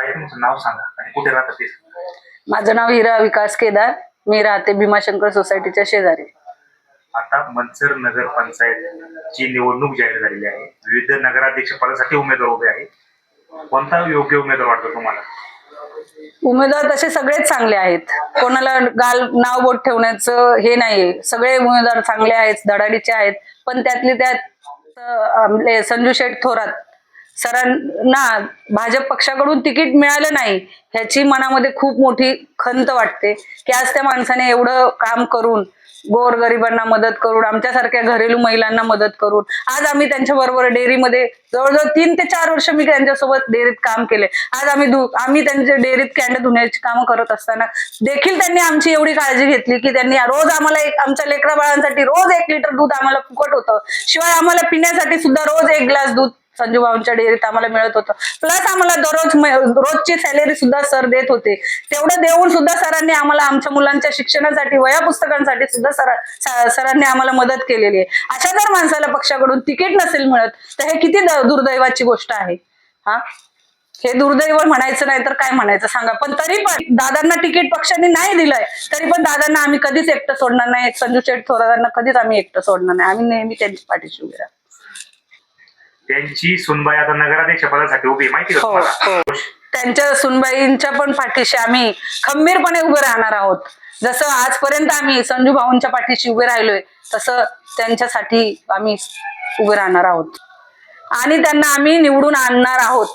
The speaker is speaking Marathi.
ताई तुमचं नाव सांगा आणि कुठे राहतात ते सांगा. माझं नाव हिरा विकास केदार. मी राहते भीमाशंकर सोसायटीच्या शेजारी. आता मनसर नगर पंचायतची निवडणूक जाहीर झालेली आहे. विविध नगराध्यक्ष पदासाठी उमेदवार उभे आहेत. कोणता योग्य उमेदवार वाटतो तुम्हाला? उमेदवार तसे सगळेच चांगले आहेत. कोणाला गाल नाव बोट ठेवण्याचं हे नाहीये. सगळे उमेदवार चांगले आहेत धडाडीचे आहेत. पण त्यातले त्यात अं, आपले संजू शेठ थोरात सरांना भाजप पक्षाकडून तिकीट मिळालं नाही ह्याची मनामध्ये खूप मोठी खंत वाटते. की आज त्या माणसाने एवढं काम करून गोरगरिबांना मदत करून आमच्यासारख्या घरेलू महिलांना मदत करून आज आम्ही त्यांच्या बरोबर डेअरीमध्ये जवळजवळ तीन ते चार वर्ष मी त्यांच्यासोबत डेअरीत काम केले. आज आम्ही आम्ही त्यांच्या डेअरीत कॅन्ड धुण्याची कामं करत असताना देखील त्यांनी आमची एवढी काळजी घेतली की त्यांनी रोज आम्हाला एक आमच्या लेकरा बाळांसाठी रोज एक लिटर दूध आम्हाला फुकट होतं. शिवाय आम्हाला पिण्यासाठी सुद्धा रोज एक ग्लास दूध संजू भाऊंच्या डेअरीत आम्हाला मिळत होतं. प्लस आम्हाला दररोज रोजची सॅलरी सुद्धा सर देत होते. तेवढं देऊन सुद्धा सरांनी आम्हाला आमच्या मुलांच्या शिक्षणासाठी वया पुस्तकांसाठी सुद्धा सर सरांनी आम्हाला मदत केलेली आहे. अशा जर माणसाला पक्षाकडून तिकीट नसेल मिळत तर हे किती दुर्दैवाची गोष्ट आहे. हा? हे दुर्दैव म्हणायचं नाही तर काय म्हणायचं? सांगा. पण तरी पण दादांना तिकीट पक्षाने नाही दिलंय तरी पण दादांना आम्ही कधीच एकटं सोडणार नाही. संजू शेठ थोरातांना कधीच आम्ही एकटं सोडणार नाही. आम्ही नेहमी त्यांच्या पाठीशी उभे राहतो. त्यांची सुनबाई आता नगराध्यक्ष पदासाठी उभी आहे माहिती का हो, तुम्हाला? त्यांच्या सुनबाईंच्या पण पाठीशी आम्ही खंबीरपणे उभे राहणार आहोत. जसं आजपर्यंत आम्ही संजू भाऊंच्या पाठीशी उभे राहिलोय तसं त्यांच्यासाठी आम्ही उभे राहणार आहोत. आणि त्यांना आम्ही निवडून आणणार आहोत.